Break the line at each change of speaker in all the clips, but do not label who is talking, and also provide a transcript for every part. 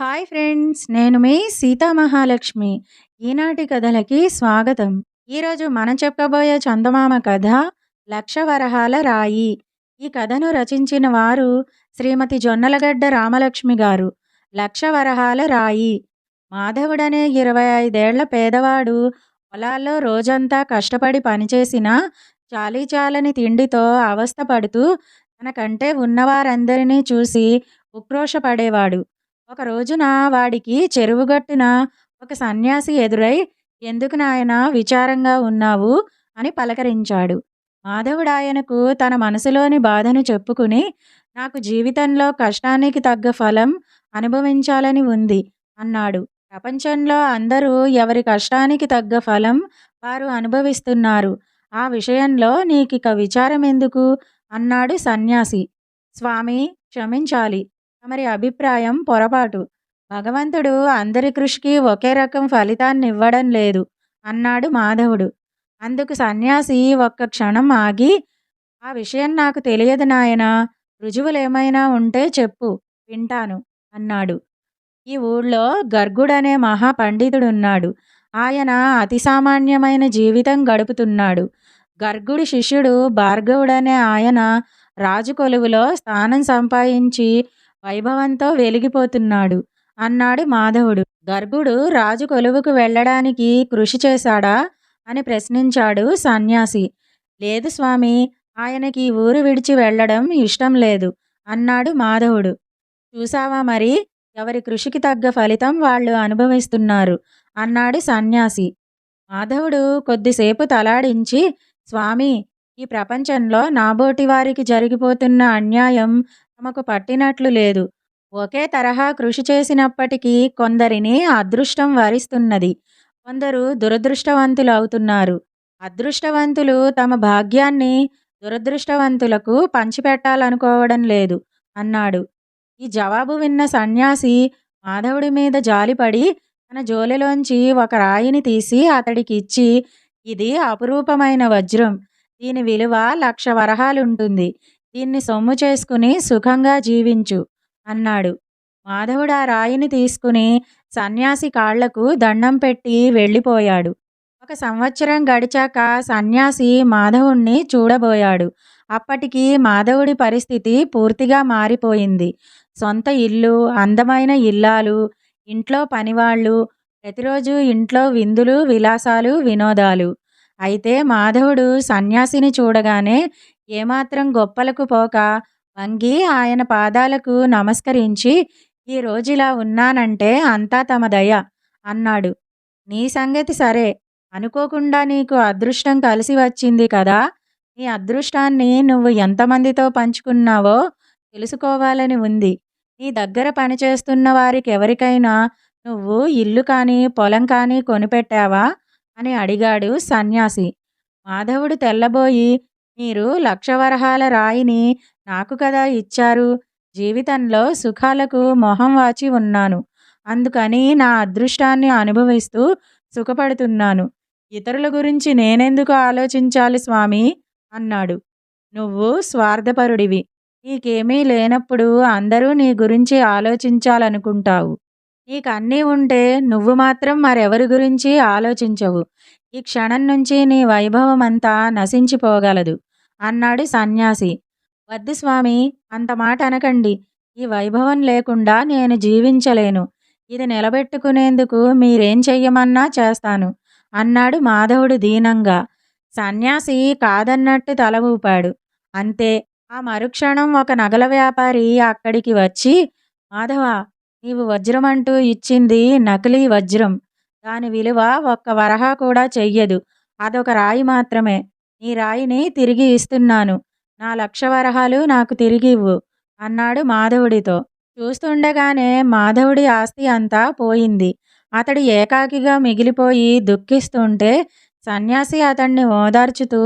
Hi friends నేను మీ సీతామహాలక్ష్మి ఈనాటి కథలకి స్వాగతం. ఈరోజు మనం చెప్పబోయే చందమామ కథ లక్షవరహాల రాయి. ఈ కథను రచించిన వారు శ్రీమతి జొన్నలగడ్డ రామలక్ష్మి గారు. లక్షవరహాల రాయి. మాధవుడనే ఇరవై ఐదేళ్ళ పేదవాడు. పొలాల్లో రోజంతా కష్టపడి పనిచేసిన చాలీ చాలని తిండితో అవస్థపడుతూ తనకంటే ఉన్నవారందరినీ చూసి ఉక్రోషపడేవాడు. ఒక రోజున వాడికి చెరువుగట్టున ఒక సన్యాసి ఎదురై ఎందుకు నాయన విచారంగా ఉన్నావు? అని పలకరించాడు. మాధవుడు ఆయనకు తన మనసులోని బాధను చెప్పుకుని నాకు జీవితంలో కష్టానికి తగ్గ ఫలం అనుభవించాలని ఉంది అన్నాడు. ప్రపంచంలో అందరూ ఎవరి కష్టానికి తగ్గ ఫలం వారు అనుభవిస్తున్నారు. ఆ విషయంలో నీకిక విచారం ఎందుకు అన్నాడు సన్యాసి. స్వామి క్షమించాలి. మరి అభిప్రాయం పొరపాటు. భగవంతుడు అందరి కృషికి ఒకే రకం ఫలితాన్ని ఇవ్వడం లేదు అన్నాడు మాధవుడు. అందుకు సన్యాసి ఒక్క క్షణం ఆగి ఆ విషయం నాకు తెలియదు నాయన రుజువులేమైనా ఉంటే చెప్పు వింటాను అన్నాడు. ఈ ఊళ్ళో గర్గుడనే మహాపండితుడున్నాడు ఆయన అతి సామాన్యమైన జీవితం గడుపుతున్నాడు. గర్గుడి శిష్యుడు భార్గవుడనే ఆయన రాజు కొలువులో స్థానం సంపాదించి వైభవంతో వెలిగిపోతున్నాడు. అన్నాడు మాధవుడు. గర్గుడు రాజు కొలువుకు వెళ్ళడానికి కృషి చేశాడా? అని ప్రశ్నించాడు సన్యాసి. లేదు స్వామి ఆయనకి ఊరు విడిచి వెళ్ళడం ఇష్టం లేదు అన్నాడు మాధవుడు. చూసావా మరి? ఎవరి కృషికి తగ్గ ఫలితం వాళ్ళు అనుభవిస్తున్నారు అన్నాడు సన్యాసి. మాధవుడు కొద్దిసేపు తలాడించి స్వామి ఈ ప్రపంచంలో నాబోటి వారికి జరిగిపోతున్న అన్యాయం తమకు పట్టినట్లు లేదు. ఒకే తరహా కృషి చేసినప్పటికీ కొందరిని అదృష్టం వరిస్తున్నది. కొందరు దురదృష్టవంతులు అవుతున్నారు అదృష్టవంతులు తమ భాగ్యాన్ని దురదృష్టవంతులకు పంచిపెట్టాలనుకోవడం లేదు అన్నాడు. ఈ జవాబు విన్న సన్యాసి మాధవుడి మీద జాలిపడి తన జోలిలోంచి ఒక రాయిని తీసి అతడికి ఇచ్చి ఇది అపురూపమైన వజ్రం. దీని విలువ లక్ష వరహాలుంటుంది. దీన్ని సొమ్ము చేసుకుని సుఖంగా జీవించు అన్నాడు. మాధవుడు ఆ రాయిని తీసుకుని సన్యాసి కాళ్ళకు దండం పెట్టి వెళ్ళిపోయాడు. ఒక సంవత్సరం గడిచాక సన్యాసి మాధవుణ్ణి చూడబోయాడు. అప్పటికి మాధవుడి పరిస్థితి పూర్తిగా మారిపోయింది. సొంత ఇల్లు అందమైన ఇల్లాలు ఇంట్లో పనివాళ్ళు ప్రతిరోజు ఇంట్లో విందులు విలాసాలు వినోదాలు. అయితే మాధవుడు సన్యాసిని చూడగానే ఏమాత్రం గొప్పలకు పోక వంగి ఆయన పాదాలకు నమస్కరించి ఈ రోజులా ఉన్నానంటే అంతా తమ దయ అన్నాడు. నీ సంగతి సరే. అనుకోకుండా నీకు అదృష్టం కలిసి వచ్చింది కదా. నీ అదృష్టాన్ని నువ్వు ఎంతమందితో పంచుకున్నావో తెలుసుకోవాలని ఉంది. నీ దగ్గర పనిచేస్తున్న వారికి ఎవరికైనా నువ్వు ఇల్లు కానీ పొలం కానీ కొనిపెట్టావా? అని అడిగాడు సన్యాసి. మాధవుడు తెల్లబోయి మీరు లక్షవరహాల రాయిని నాకు కదా ఇచ్చారు. జీవితంలో సుఖాలకు మొహం వాచి ఉన్నాను. అందుకని నా అదృష్టాన్ని అనుభవిస్తూ సుఖపడుతున్నాను. ఇతరుల గురించి నేనెందుకు ఆలోచించాలి స్వామి? అన్నాడు. నువ్వు స్వార్థపరుడివి. నీకేమీ లేనప్పుడు అందరూ నీ గురించి ఆలోచించాలనుకుంటావు. నీకు అన్నీ ఉంటే నువ్వు మాత్రం మరెవరి గురించి ఆలోచించవు. ఈ క్షణం నుంచి నీ వైభవం అంతా నశించిపోగలదు. అన్నాడు సన్యాసి. వద్దు స్వామి అంత మాట అనకండి. ఈ వైభవం లేకుండా నేను జీవించలేను. ఇది నిలబెట్టుకునేందుకు మీరేం చెయ్యమన్నా చేస్తాను అన్నాడు మాధవుడు దీనంగా. సన్యాసి కాదన్నట్టు తల ఊపాడు. అంతే ఆ మరుక్షణం ఒక నగల వ్యాపారి అక్కడికి వచ్చి మాధవ నీవు వజ్రం అంటూ ఇచ్చింది నకిలీ వజ్రం. దాని విలువ ఒక్క వరహా కూడా చెయ్యదు. అదొక రాయి మాత్రమే. నీ రాయిని తిరిగి ఇస్తున్నాను. నా లక్షవరహాలు నాకు తిరిగి ఇవ్వు అన్నాడు మాధవుడితో. చూస్తుండగానే మాధవుడి ఆస్తి అంతా పోయింది. అతడు ఏకాకిగా మిగిలిపోయి దుఃఖిస్తుంటే సన్యాసి అతన్ని ఓదార్చుతూ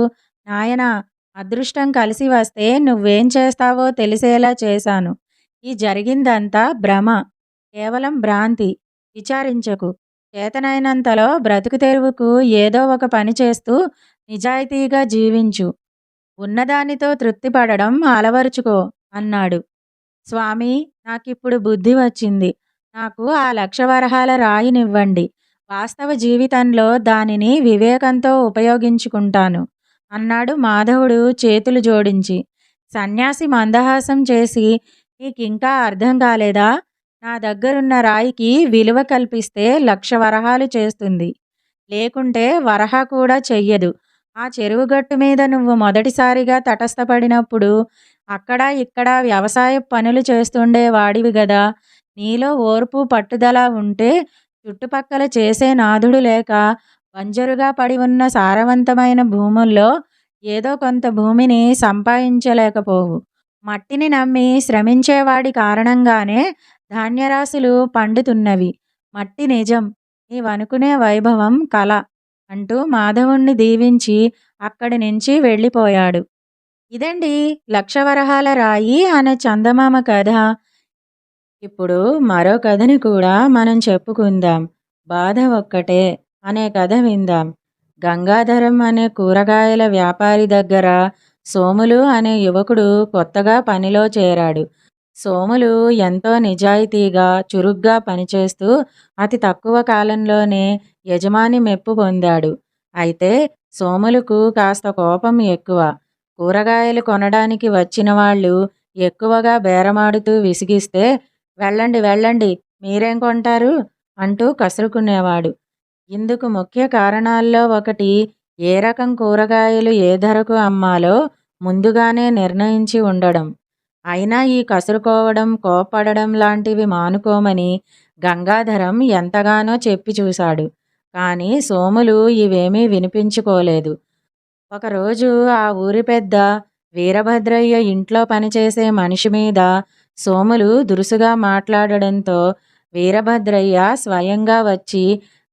నాయనా అదృష్టం కలిసి వస్తే నువ్వేం చేస్తావో తెలిసేలా చేశాను. ఈ జరిగిందంతా భ్రమ. కేవలం భ్రాంతి. విచారించకు. చేతనైనంతలో బ్రతుకు తెరువుకు ఏదో ఒక పని చేస్తూ నిజాయితీగా జీవించు ఉన్నదానితో తృప్తిపడడం అలవరుచుకో అన్నాడు స్వామి నాకిప్పుడు బుద్ధి వచ్చింది నాకు ఆ లక్షవరహాల రాయినివ్వండి. వాస్తవ జీవితంలో దానిని వివేకంతో ఉపయోగించుకుంటాను అన్నాడు మాధవుడు చేతులు జోడించి. సన్యాసి మందహాసం చేసి నీకింకా అర్థం కాలేదా? నా దగ్గరున్న రాయికి విలువ కల్పిస్తే లక్ష వరహాలు చేస్తుంది. లేకుంటే వరహ కూడా చెయ్యదు. ఆ చెరువుగట్టు మీద నువ్వు మొదటిసారిగా తటస్థపడినప్పుడు అక్కడా ఇక్కడా వ్యవసాయ పనులు చేస్తుండేవాడివి గదా! నీలో ఓర్పు పట్టుదల ఉంటే చుట్టుపక్కల చేసే నాథుడు లేక వంజరుగా పడి ఉన్న సారవంతమైన భూముల్లో ఏదో కొంత భూమిని సంపాదించలేకపోవు. మట్టిని నమ్మి శ్రమించేవాడి కారణంగానే ధాన్యరాశులు పండుతున్నవి. మట్టి నిజం. నీవనుకునే వైభవం కల అంటూ మాధవుణ్ణి దీవించి అక్కడి నుంచి వెళ్ళిపోయాడు. ఇదండీ లక్షవరహాల రాయి' అనే చందమామ కథ. ఇప్పుడు మరో కథని కూడా మనం చెప్పుకుందాం. 'బాధ ఒక్కటే' అనే కథ విందాం. గంగాధరం అనే కూరగాయల వ్యాపారి దగ్గర సోములు అనే యువకుడు కొత్తగా పనిలో చేరాడు. సోములు ఎంతో నిజాయితీగా, చురుగ్గా పనిచేస్తూ అతి తక్కువ కాలంలోనే యజమాని మెప్పు పొందాడు. అయితే సోములకు కాస్త కోపం ఎక్కువ. కూరగాయలు కొనడానికి వచ్చిన వాళ్ళు ఎక్కువగా బేరమాడుతూ విసిగిస్తే వెళ్ళండి వెళ్ళండి మీరేం కొంటారు అంటూ కసురుకునేవాడు. ఇందుకు ముఖ్య కారణాల్లో ఒకటి ఏ రకం కూరగాయలు ఏ ధరకు అమ్మాలో ముందుగానే నిర్ణయించి ఉండడం. అయినా ఈ కసురుకోవడం, కోప్పడడం లాంటివి మానుకోమని గంగాధరం ఎంతగానో చెప్పి చూశాడు. కానీ సోములు ఇవేమీ వినిపించుకోలేదు. ఒకరోజు ఆ ఊరి పెద్ద వీరభద్రయ్య ఇంట్లో పనిచేసే మనిషి మీద సోములు దురుసుగా మాట్లాడడంతో వీరభద్రయ్య స్వయంగా వచ్చి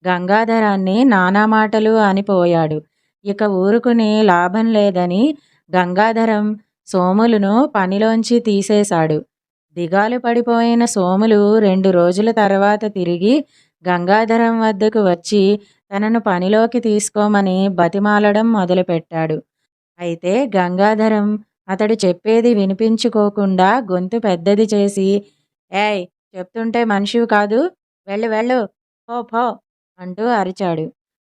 గంగాధరాన్ని నానా మాటలు అనిపోయాడు. ఇక ఊరుకుని లాభం లేదని గంగాధరం సోములును పనిలోంచి తీసేశాడు. దిగాలు పడిపోయిన సోములు రెండు రోజుల తర్వాత తిరిగి గంగాధరం వద్దకు వచ్చి తనను పనిలోకి తీసుకోమని బతిమాలడం మొదలుపెట్టాడు. అయితే గంగాధరం అతడు చెప్పేది వినిపించుకోకుండా గొంతు పెద్దది చేసి ఏయ్ చెప్తుంటే మనిషివి కాదు వెళ్ళు వెళ్ళు పో పో అంటూ అరిచాడు.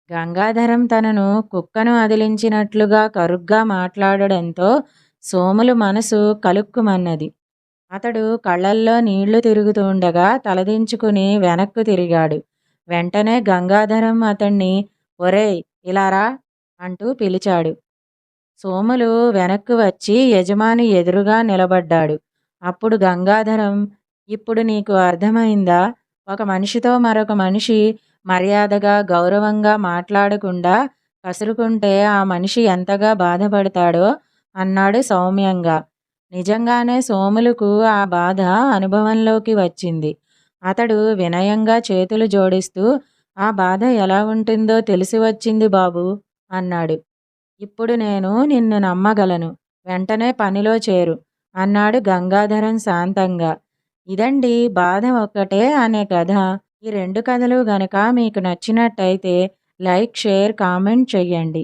గంగాధరం తనను కుక్కను అదిలించినట్లుగా కరుగ్గా మాట్లాడడంతో సోములు మనసు కలుక్కుమన్నది. అతడు కళ్ళల్లో నీళ్ళు తిరుగుతుండగా తలదించుకుని వెనక్కు తిరిగాడు. వెంటనే గంగాధరం అతణ్ణి ఒరేయ్ ఇలారా అంటూ పిలిచాడు. సోములు వెనక్కు వచ్చి యజమాని ఎదురుగా నిలబడ్డాడు. అప్పుడు గంగాధరం ఇప్పుడు నీకు అర్థమైందా? ఒక మనిషితో మరొక మనిషి మర్యాదగా, గౌరవంగా మాట్లాడకుండా కసురుకుంటే ఆ మనిషి ఎంతగా బాధపడతాడో అన్నాడు సౌమ్యంగా. నిజంగానే సోములకు ఆ బాధ అనుభవంలోకి వచ్చింది. అతడు వినయంగా చేతులు జోడిస్తూ ఆ బాధ ఎలా ఉంటుందో తెలిసి వచ్చింది బాబూ అన్నాడు. ఇప్పుడు నేను నిన్ను నమ్మగలను. వెంటనే పనిలో చేరు అన్నాడు గంగాధరం శాంతంగా. ఇదండి 'బాధ ఒక్కటే' అనే కథ. ఈ రెండు కథలు గనక మీకు నచ్చినట్టయితే లైక్, షేర్, కామెంట్ చెయ్యండి.